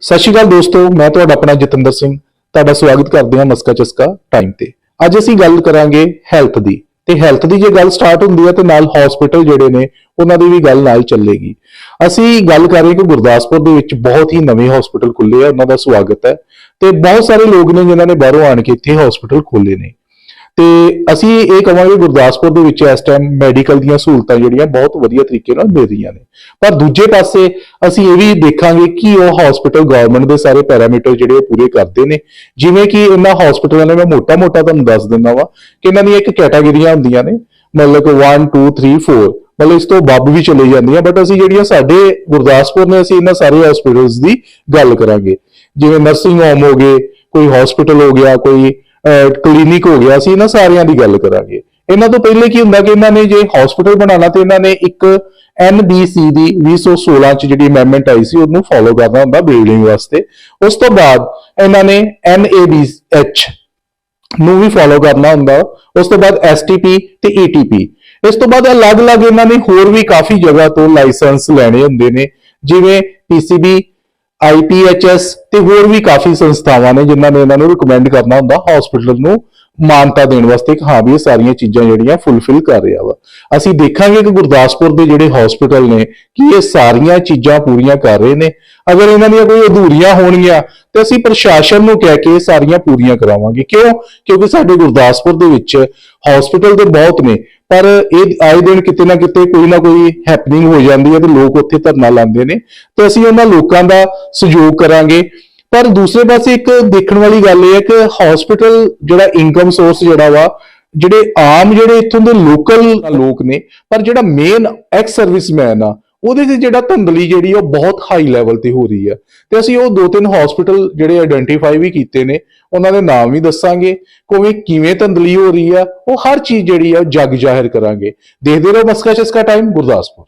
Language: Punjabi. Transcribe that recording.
ਸਤਿ ਸ਼੍ਰੀ ਅਕਾਲ ਦੋਸਤੋ, ਮੈਂ ਤੁਹਾਡਾ ਆਪਣਾ ਜਤਿੰਦਰ ਸਿੰਘ। ਤੁਹਾਡਾ ਸਵਾਗਤ ਕਰਦੇ ਹਾਂ ਮਸਕਾ ਚਸਕਾ ਟਾਈਮ ਤੇ। ਅੱਜ ਅਸੀਂ ਗੱਲ ਕਰਾਂਗੇ ਹੈਲਥ ਦੀ। ਤੇ ਹੈਲਥ ਦੀ ਜੇ ਗੱਲ ਸਟਾਰਟ ਹੁੰਦੀ ਹੈ ਤੇ ਨਾਲ ਹਸਪੀਟਲ ਜਿਹੜੇ ਨੇ, ਉਹਨਾਂ ਦੀ ਵੀ ਗੱਲ ਨਾਲ ਚੱਲੇਗੀ। ਅਸੀਂ ਗੱਲ ਕਰ ਰਹੇ ਕਿ ਗੁਰਦਾਸਪੁਰ ਦੇ ਵਿੱਚ ਬਹੁਤ ਹੀ ਨਵੇਂ ਹਸਪੀਟਲ ਖੁੱਲੇ ਆ, ਉਹਨਾਂ ਦਾ ਸਵਾਗਤ ਹੈ। ਤੇ ਬਹੁਤ ਸਾਰੇ ਲੋਕ ਨੇ ਜਿਨ੍ਹਾਂ ਨੇ ਬਾਹਰੋਂ ਆਣ ਕੇ ਇੱਥੇ ਹਸਪੀਟਲ ਖੋਲੇ ਨੇ। ਤੇ ਅਸੀਂ ਇਹ ਕਹਾਂਗੇ ਗੁਰਦਾਸਪੁਰ ਦੇ ਵਿੱਚ ਇਸ ਟਾਈਮ ਮੈਡੀਕਲ ਦੀਆਂ ਸਹੂਲਤਾਂ ਜਿਹੜੀਆਂ ਬਹੁਤ ਵਧੀਆ ਤਰੀਕੇ ਨਾਲ ਮਿਲ ਰਹੀਆਂ ਨੇ। ਪਰ ਦੂਜੇ ਪਾਸੇ ਅਸੀਂ ਇਹ ਵੀ ਦੇਖਾਂਗੇ ਕਿ ਉਹ ਹਸਪੀਟਲ ਗਵਰਨਮੈਂਟ ਦੇ ਸਾਰੇ ਪੈਰਾਮੀਟਰ ਜਿਹੜੇ ਉਹ ਪੂਰੇ ਕਰਦੇ ਨੇ। ਜਿਵੇਂ ਕਿ ਇਹਨਾਂ ਹਸਪੀਟਲਾਂ ਨੇ ਮੈਂ ਮੋਟਾ-ਮੋਟਾ ਤੁਹਾਨੂੰ ਦੱਸ ਦਿੰਦਾ ਵਾਂ ਕਿ ਇਹਨਾਂ ਦੀਆਂ ਇੱਕ ਕੈਟਾਗਰੀਆਂ ਹੁੰਦੀਆਂ ਨੇ, ਮਤਲਬ ਕਿ 1 2 3 4 ਮਤਲਬ ਇਸ ਤੋਂ ਬੱਬ ਵੀ ਚਲੇ ਜਾਂਦੀਆਂ ਬਟ ਅਸੀਂ ਜਿਹੜੀਆਂ ਸਾਡੇ ਗੁਰਦਾਸਪੁਰ ਨੇ, ਅਸੀਂ ਇਹਨਾਂ ਸਾਰੇ ਹਸਪੀਟਲਸ ਦੀ ਗੱਲ ਕਰਾਂਗੇ। ਜਿਵੇਂ ਨਰਸਿੰਗ ਹੋਮ ਹੋ ਗਏ, ਕੋਈ ਹਸਪੀਟਲ ਹੋ ਗਿਆ, ਕੋਈ ਕਲੀਨਿਕ ਹੋ ਗਿਆ ਸੀ ਇਹਨਾਂ ਸਾਰਿਆਂ ਦੀ ਗੱਲ ਕਰਾਂਗੇ। ਇਹਨਾਂ ਤੋਂ ਪਹਿਲੇ ਕੀ ਹੁੰਦਾ ਕਿ ਇਹਨਾਂ ਨੇ ਜੇ ਹਸਪੀਟਲ ਬਣਾਉਣਾ ਤੇ ਇਹਨਾਂ ਨੇ ਇੱਕ NBC ਦੀ 2016 ਚ ਜਿਹੜੀ ਅਮੈਂਡਮੈਂਟ ਆਈ ਸੀ, ਉਹਨੂੰ ਫੋਲੋ ਕਰਨਾ ਹੁੰਦਾ ਬਿਲਡਿੰਗ ਵਾਸਤੇ। ਉਸ ਤੋਂ ਬਾਅਦ ਇਹਨਾਂ ਨੇ NABH ਨੂੰ ਵੀ ਫੋਲੋ ਕਰਨਾ ਹੁੰਦਾ। ਉਸ ਤੋਂ ਬਾਅਦ STP ਤੇ ETP ਇਸ ਤੋਂ ਬਾਅਦ ਅਲੱਗ-ਅਲੱਗ ਇਹਨਾਂ ਨੇ ਹੋਰ ਵੀ ਕਾਫੀ ਜਗ੍ਹਾ ਤੋਂ ਲਾਇਸੈਂਸ ਲੈਣੇ ਹੁੰਦੇ ਨੇ, ਜਿਵੇਂ PCB IPHS ਤੇ ਹੋਰ ਵੀ ਕਾਫੀ ਸੰਸਥਾਵਾਂ ਨੇ ਜਿਨ੍ਹਾਂ ਨੇ ਇਹਨਾਂ ਨੂੰ ਰეკਮੈਂਡ ਕਰਨਾ ਹੁੰਦਾ ਹਸਪੀਟਲ ਨੂੰ। ਮਾਨਤਾ ਦੇਣ ਵਾਸਤੇ ਕਿ ਹਾਂ ਵੀ ਇਹ ਸਾਰੀਆਂ ਚੀਜ਼ਾਂ ਜਿਹੜੀਆਂ ਫੁੱਲਫਿਲ ਕਰ ਰਿਹਾ ਵਾ। ਅਸੀਂ ਦੇਖਾਂਗੇ ਕਿ ਗੁਰਦਾਸਪੁਰ ਦੇ ਜਿਹੜੇ ਹਸਪੀਟਲ ਨੇ ਕਿ ਇਹ ਸਾਰੀਆਂ ਚੀਜ਼ਾਂ ਪੂਰੀਆਂ ਕਰ ਰਹੇ ਨੇ। ਅਗਰ ਇਹਨਾਂ ਦੀਆਂ ਕੋਈ ਅਧੂਰੀਆਂ ਹੋਣਗੀਆਂ, ਤੇ ਅਸੀਂ ਪ੍ਰਸ਼ਾਸਨ ਨੂੰ ਕਹਿ ਕੇ ਇਹ ਸਾਰੀਆਂ ਪੂਰੀਆਂ ਕਰਾਵਾਂਗੇ। ਕਿਉਂ? ਕਿਉਂਕਿ ਸਾਡੇ ਗੁਰਦਾਸਪੁਰ ਦੇ ਵਿੱਚ ਹਸਪੀਟਲ ਤੇ ਬਹੁਤ ਨੇ, ਪਰ ਇਹ ਆਏ ਦਿਨ ਕਿਤੇ ਨਾ ਕਿਤੇ ਕੋਈ ਨਾ ਕੋਈ ਹੈਪਨਿੰਗ ਹੋ ਜਾਂਦੀ ਹੈ ਤੇ ਲੋਕ ਉੱਥੇ ਧਰਨਾ ਲਾਉਂਦੇ ਨੇ। ਤੇ ਅਸੀਂ ਉਹਨਾਂ ਲੋਕਾਂ ਦਾ ਸਹਿਯੋਗ ਕਰਾਂਗੇ। ਪਰ ਦੂਸਰੇ ਪਾਸੇ ਇੱਕ ਦੇਖਣ ਵਾਲੀ ਗੱਲ ਇਹ ਹੈ ਕਿ ਹਸਪੀਟਲ ਜਿਹੜਾ ਇਨਕਮ ਸੋਰਸ ਜਿਹੜਾ ਵਾ, ਜਿਹੜੇ ਆਮ ਜਿਹੜੇ ਇੱਥੋਂ ਦੇ ਲੋਕਲ ਲੋਕ ਨੇ, ਪਰ ਜਿਹੜਾ ਮੇਨ ਐਕਸ ਸਰਵਿਸਮੈਨ ਆ, ਉਹਦੇ ਤੇ ਜਿਹੜਾ ਧੰਦਲੀ ਜਿਹੜੀ ਉਹ ਬਹੁਤ ਹਾਈ ਲੈਵਲ ਤੇ ਹੋ ਰਹੀ ਆ। ਤੇ ਅਸੀਂ ਉਹ ਦੋ ਤਿੰਨ ਹਸਪੀਟਲ ਜਿਹੜੇ ਆਇਡੈਂਟੀਫਾਈ ਵੀ ਕੀਤੇ ਨੇ, ਉਹਨਾਂ ਦੇ ਨਾਮ ਵੀ ਦੱਸਾਂਗੇ, ਕਿਵੇਂ ਕਿਵੇਂ ਧੰਦਲੀ ਹੋ ਰਹੀ ਆ, ਉਹ ਹਰ ਚੀਜ਼ ਜਿਹੜੀ ਆ ਉਹ ਜੱਗ ਜ਼ਾਹਿਰ ਕਰਾਂਗੇ। ਦੇਖਦੇ ਰਹੋ ਮਸਕਾ ਚਸਕਾ ਟਾਈਮ ਗੁਰਦਾਸਪੁਰ।